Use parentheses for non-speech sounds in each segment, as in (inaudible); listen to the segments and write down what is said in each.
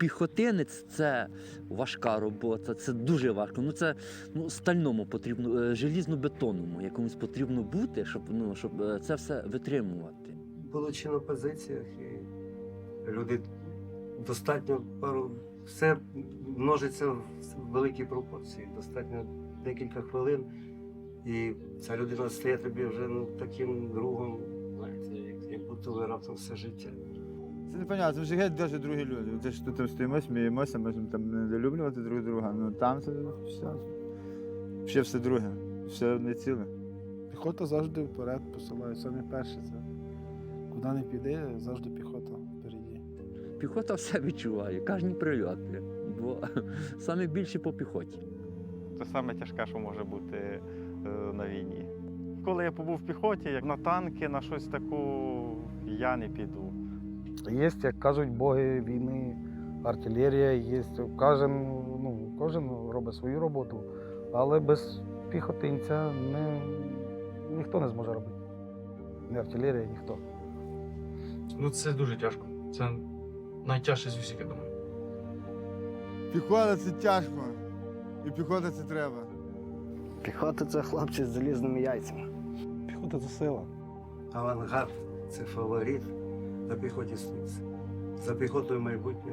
піхотинець це важка робота, це дуже важко. Ну це ну, стальному потрібно, е, желізно-бетонному якомусь потрібно бути, щоб, ну, щоб е, це все витримувати. Будучи на позиціях, і люди достатньо пару. Все множиться в великій пропорції. Достатньо декілька хвилин, і ця людина стає тобі вже ну, таким другом, як будто ви раптом все життя. Це непонятно, це вже геть навіть другі люди. Те, що тут стоїмо, сміємося, можемо там недолюблювати друг друга. Ну там це все. Ще все друге, все одне ціле. Піхота завжди вперед посилає, саме перше це. Куди не піде, завжди піхота впереді. Піхота все відчуває, кожні прильоти. Бо (laughs) саме більше по піхоті. Це саме тяжке, що може бути е, на війні. Коли я побув в піхоті, як на танки, на щось таку, я не піду. Є, як кажуть, боги війни, артилерія, є. Кожен, ну, кожен робить свою роботу, але без піхотинця не, ніхто не зможе робити. Не артилерія, ніхто. Ну це дуже тяжко. Це найтяжче з усіх, я думаю. Піхота це тяжко. І піхота це треба. Піхота це хлопці з залізними яйцями. Піхота це сила. Авангард це фаворит, на піхоті стоїться. За піхотою майбутнє.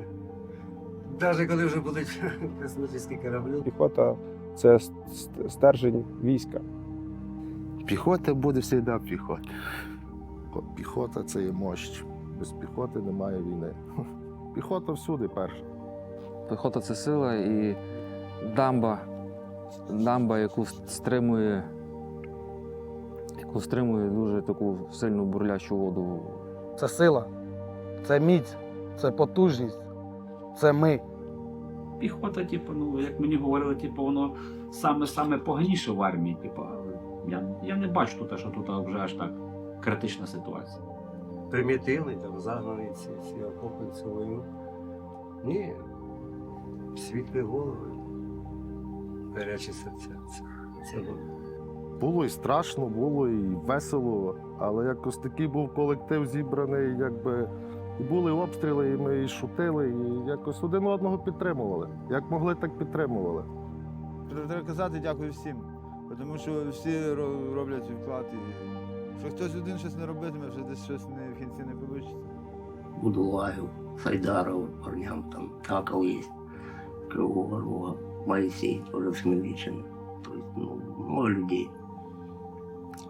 Навіть коли вже будуть (laughs) космічні кораблі. Піхота це ст- ст- стержень війська. Піхота буде завжди піхота. Піхота це є мощь. Без піхоти немає війни. (laughs) Піхота всюди перша. Піхота це сила і дамба, дамба, яку стримує, яку стримує дуже таку сильну бурлящу воду. Це сила, це міць, це потужність, це ми. Піхота, типу, ну, як мені говорили, типу, воно саме саме поганіше в армії. Типу, я, я не бачу тут, що тут вже аж так критична ситуація. примітивний, там загнаний ці, ці окопи цю війну. Ні. Світлі голови, гарячі серця. Це, це було. Було і страшно, було і весело, але якось такий був колектив зібраний, якби і були обстріли, і ми і шутили, і якось один одного підтримували. Як могли, так підтримували. Треба казати дякую всім. Тому що всі роблять вклад. І що хтось один щось не робитиме, вже десь щось не, в кінці не вийде. Будулаїв, Сайдаров, парням там Таков є, Кривого Рога, Моисей, тоже в Хмельниччине. То есть, ну, много людей.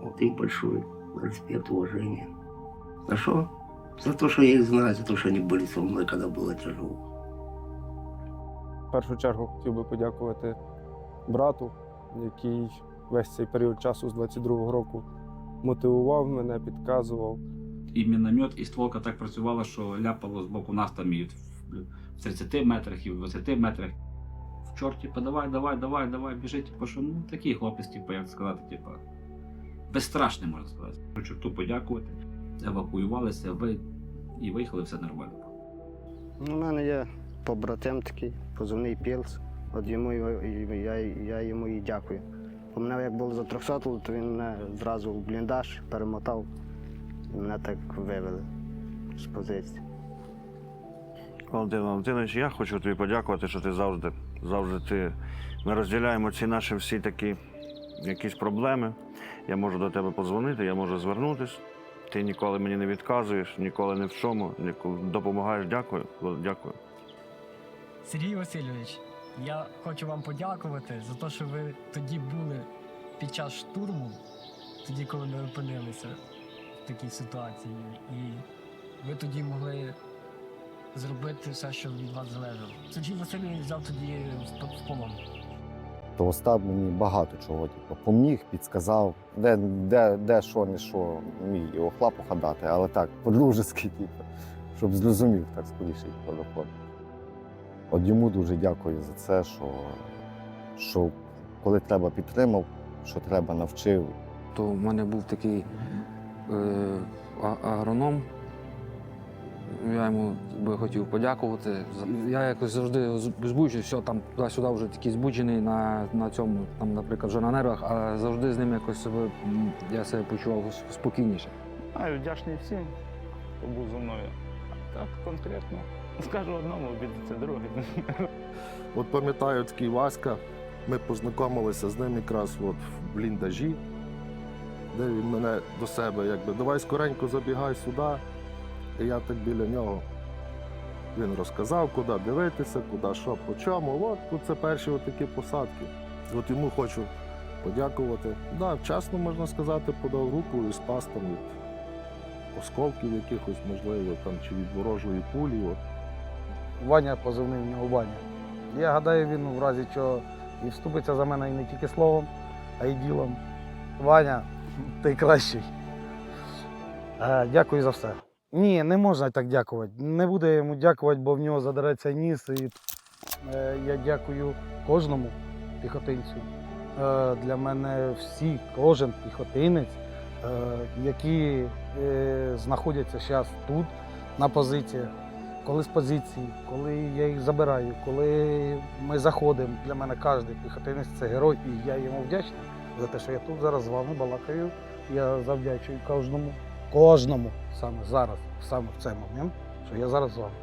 Вот им большой респект, уважение. За что? За то, что я их знаю, за то, что они были со мной, когда было тяжело. В першу чергу хотів би подякувати брату, який весь цей період часу з 22-го року мотивував мене, підказував. І міномет, і стволка так працювала, що ляпало з боку нас там і в в 30 метрах, і в 20 метрах. В чорт, типу, давай, давай, давай, давай, біжи, типу, що ну такий хлопець, типу, як сказати, типу, безстрашний, можна сказати. Хочу ту подякувати. Евакуювалися, ви і виїхали, все нормально. У мене є побратим такий, позивний Пілс. От йому я, я йому і дякую. Бо мене як було за 300, то він мене зразу в бліндаж перемотав. І мене так вивели з позиції. Валентин Валентинович, я хочу тобі подякувати, що ти завжди, завжди ти. Ми розділяємо ці наші всі такі якісь проблеми. Я можу до тебе подзвонити, я можу звернутися. Ти ніколи мені не відказуєш, ніколи не в чому, допомагаєш. Дякую. Дякую. Сергій Васильович, я хочу вам подякувати за те, що ви тоді були під час штурму, тоді, коли ми опинилися в такій ситуації. І ви тоді могли зробити все, що від вас залежало. Сергій Васильович взяв тоді в полон. То Остап мені багато чого типу, поміг, підсказав, де, де, де що, не що, міг його хлапу дати, але так, по-дружески, типу, щоб зрозумів так скоріше доходить. От йому дуже дякую за це, що, що коли треба підтримав, що треба навчив. То в мене був такий е, агроном. Я йому би хотів подякувати. Я якось завжди з- збуджую, все там туди-сюди вже такий збуджений на, на цьому, там, наприклад, вже на нервах, а завжди з ним якось себе, я себе почував спокійніше. А, вдячний всім, хто був зі мною. А так конкретно. Скажу одному, обідеться другий. От пам'ятаю такий Васька, ми познайомилися з ним якраз от в бліндажі, де він мене до себе якби давай скоренько забігай сюди. І я так біля нього. Він розказав, куди дивитися, куди що, по чому. От тут це перші такі посадки. От йому хочу подякувати. Да, вчасно можна сказати, подав руку і спас там від осколків якихось, можливо, там чи від ворожої пулі. От. Ваня позивний в нього Ваня. Я гадаю, він в разі чого і вступиться за мене і не тільки словом, а й ділом. Ваня, ти кращий. Е, дякую за все. Ні, не можна так дякувати. Не буду йому дякувати, бо в нього задереться ніс. І, е, я дякую кожному піхотинцю. Е, для мене всі, кожен піхотинець, е, які е, знаходяться зараз тут, на позиціях, коли з позиції, коли я їх забираю, коли ми заходимо. Для мене кожен піхотинець це герой, і я йому вдячний за те, що я тут зараз з вами балакаю. Я завдячую кожному, кожному саме зараз, саме в цей момент, що я зараз з вами.